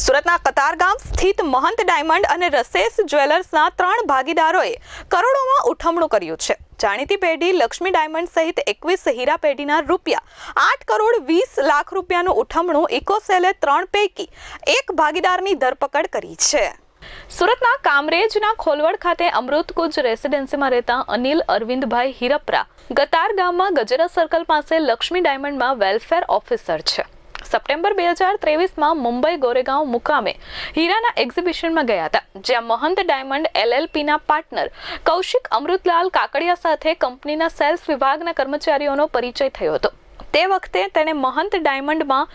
સુરતના કતારગામ સ્થિત મહંત ડાયમંડ અને રસેસ જ્વેલર્સના ત્રણ ભાગીદારોએ કરોડોમાં ઉઠમણું કર્યું છે. જાણીતી પેઢી લક્ષ્મી ડાયમંડ સહિત એકવીસ હીરા પેઢીના રૂપિયા આઠ કરોડ વીસ લાખ રૂપિયાનું ઉઠમણું ઇકોસેલે ત્રણ પૈકી એક ભાગીદારની ધરપકડ કરી છે. સુરતના કામરેજના ખોલવડ ખાતે અમૃતકુંજ રેસિડેન્સીમાં રહેતા અનિલ અરવિંદભાઈ હિરપરા ગતાર ગામમાં ગજેરા સર્કલ પાસે લક્ષ્મી ડાયમંડમાં વેલફેર ઓફિસર છે. સપ્ટેમ્બર બે હજાર ત્રેવીસમાં મુંબઈ ગોરેગાંવ મુકામે હીરાના એક્ઝિબિશનમાં ગયા હતા, જ્યાં મહંત ડાયમંડ એલએલપીના પાર્ટનર કૌશિક અમૃતલાલ કાકડિયા સાથે કંપનીના સેલ્સ વિભાગના કર્મચારીઓનો પરિચય થયો હતો. તે વખતે તેણે મહંત ડાયમંડમાં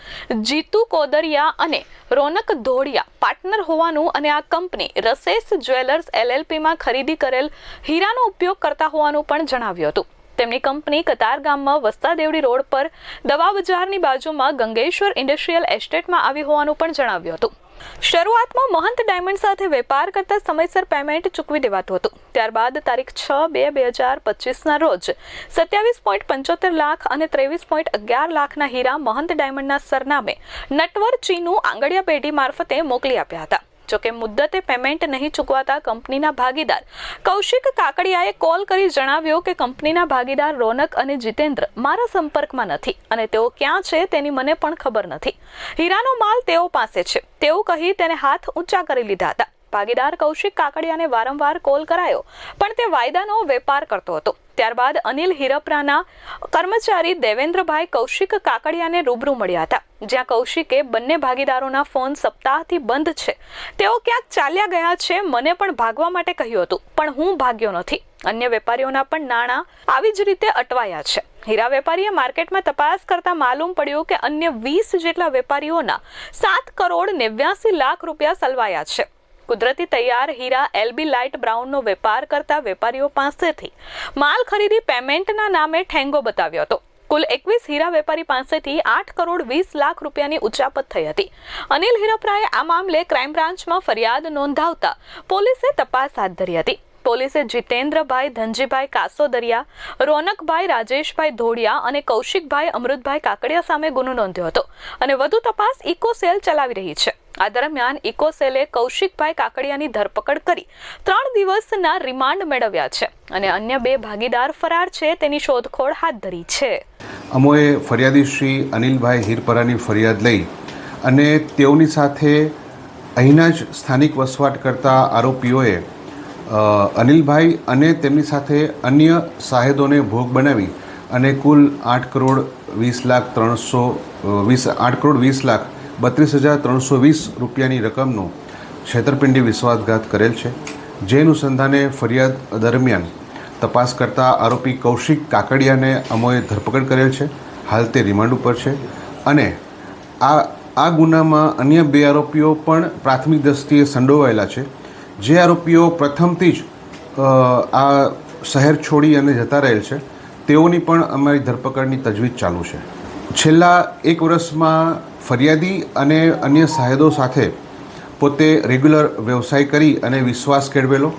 જીતુ કોદરિયા અને રોનક ધોળિયા પાર્ટનર હોવાનું અને આ કંપની રસેસ જ્વેલર્સ એલએલપીમાં ખરીદી કરેલ હીરાનો ઉપયોગ કરતા હોવાનું પણ જણાવ્યું હતું. તેમની કંપની કતાર ગામમાં વસ્તા દેવડી રોડ પર દવા બજારની બાજુમાં ગંગેશ્વર ઇન્ડસ્ટ્રીયલ એસ્ટેટમાં આવી હોવાનું પણ જણાવ્યું હતું. શરૂઆતમાં મહંત ડાયમંડ સાથે વેપાર કરતા સમયસર પેમેન્ટ ચૂકવી દેવાતું હતું. ત્યારબાદ તારીખ છ બે બે હજાર પચીસના રોજ સત્યાવીસ પોઈન્ટ પંચોતેર લાખ અને ત્રેવીસ પોઈન્ટ અગિયાર લાખના હીરા મહંત ડાયમંડના સરનામે નટવર ચીનું આંગડિયા પેઢી મારફતે મોકલી આપ્યા હતા. જોકે મુદ્દતે પેમેન્ટ નહીં ચૂકવાતા કંપનીના ભાગીદાર કૌશિક કાકડિયાએ કોલ કરી જણાવ્યું કે કંપનીના ભાગીદાર રોનક અને જીતેન્દ્ર મારા સંપર્કમાં નથી અને તેઓ ક્યાં છે તેની મને પણ ખબર નથી. હીરાનો માલ તેઓ પાસે છે. તેવું કહી તેને હાથ ઊંચા કરી લીધા હતા. ભાગીદાર કૌશિક કાકડિયાને વારંવાર કોલ કરાયો, પણ તે વાયદાનો વેપાર કરતો હતો. ત્યારબાદ અનિલ હિરપરાના કર્મચારી દેવેન્દ્રભાઈ કૌશિક કાકડિયાને રૂબરૂ મળ્યા હતા, જ્યાં કૌશિકે બંને ભાગીદારોના ફોન સપ્તાહથી બંધ છે. તેઓ ક્યાંક ચાલ્યા ગયા છે મને પણ ભાગવા માટે કહ્યું હતું, પણ હું ભાગ્યો નથી. અન્ય વેપારીઓના પણ નાણાં આવી જ રીતે અટવાયા છે. હીરા વેપારીએ માર્કેટમાં તપાસ કરતા માલુમ પડ્યું કે અન્ય વીસ જેટલા વેપારીઓના સાત કરોડ નેવ્યાસી લાખ રૂપિયા સલવાયા છે. કુદરતી તૈયાર હીરા એલબી લાઇટ બ્રાઉનનો વેપાર કરતા વેપારીઓ પાસેથી માલ ખરીદી પેમેન્ટના નામે ઠેંગો બતાવ્યો હતો. કુલ એકવીસ હીરા વેપારી પાસેથી આઠ કરોડ વીસ લાખ રૂપિયાની ઉચાપત થઈ હતી. અનિલ હિરપરાએ આ મામલે ક્રાઇમ બ્રાન્ચમાં ફરિયાદ નોંધાવતા પોલીસે તપાસ હાથ ધરી હતી. પોલીસે જીતેન્દ્રભાઈ ધનજીભાઈ કાસોદરિયા, રોનકભાઈ રાજેશભાઈ ધોળિયા અને કૌશિકભાઈ અમૃતભાઈ કાકડિયા સામે ગુનો નોંધ્યો હતો અને વધુ તપાસ ઇકોસેલ ચલાવી રહી છે. આ દરમિયાન ઇકોસેલે કૌશિકભાઈ કાકડિયાની ધરપકડ કરી. ત્રણ દિવસના રિમાન્ડ મેળવ્યા છે અને અન્ય બે ભાગીદાર ફરાર છે તેની શોધખોળ હાથ ધરી છે. અમોએ ફરિયાદી શ્રી અનિલભાઈ હીરપરાની ફરિયાદ લઈ અને તેઓની સાથે અહીંના જ સ્થાનિક વસવાટ કરતા આરોપીઓએ અનિલભાઈ અને તેમની સાથે અન્ય સાહેદોને ભોગ બનાવી અને કુલ આઠ કરોડ વીસ લાખ ત્રણસો વીસ, આઠ કરોડ વીસ લાખ બત્રીસ હજાર ત્રણસો વીસ રૂપિયાની રકમનો છેતરપિંડી વિશ્વાસઘાત કરેલ છે. જે અનુસંધાને ફરિયાદ દરમિયાન તપાસ કરતા આરોપી કૌશિક કાકડિયાને અમોએ ધરપકડ કરેલ છે. હાલ તે રિમાન્ડ ઉપર છે અને આ આ ગુનામાં અન્ય બે આરોપીઓ પણ પ્રાથમિક દ્રષ્ટિએ સંડોવાયેલા છે. જે આરોપીઓ પ્રથમથી જ આ શહેર છોડી અને જતા રહેલ છે. તેઓની પણ અમારી ધરપકડની તજવીજ ચાલુ છે. છેલ્લા એક વર્ષમાં ફરિયાદી અને અન્ય સાહેદો સાથે પોતે રેગ્યુલર વ્યવસાય કરી અને વિશ્વાસ કેળવેલો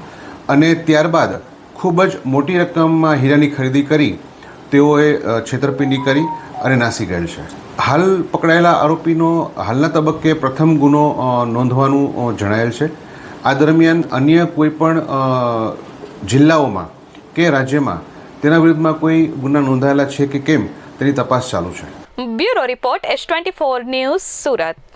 અને ત્યારબાદ ખૂબ જ મોટી રકમમાં હીરાની ખરીદી કરી, તેઓએ છેતરપિંડી કરી અને નાસી ગયેલ છે. હાલ પકડાયેલા આરોપીનો હાલના તબક્કે પ્રથમ ગુનો નોંધવાનું જણાયેલ છે. આ દરમિયાન અન્ય કોઈ પણ જિલ્લાઓમાં કે રાજ્યમાં તેના વિરુદ્ધમાં કોઈ ગુના નોંધાયેલા છે કે કેમ તેની તપાસ ચાલુ છે. Bureau report S twenty four news Surat.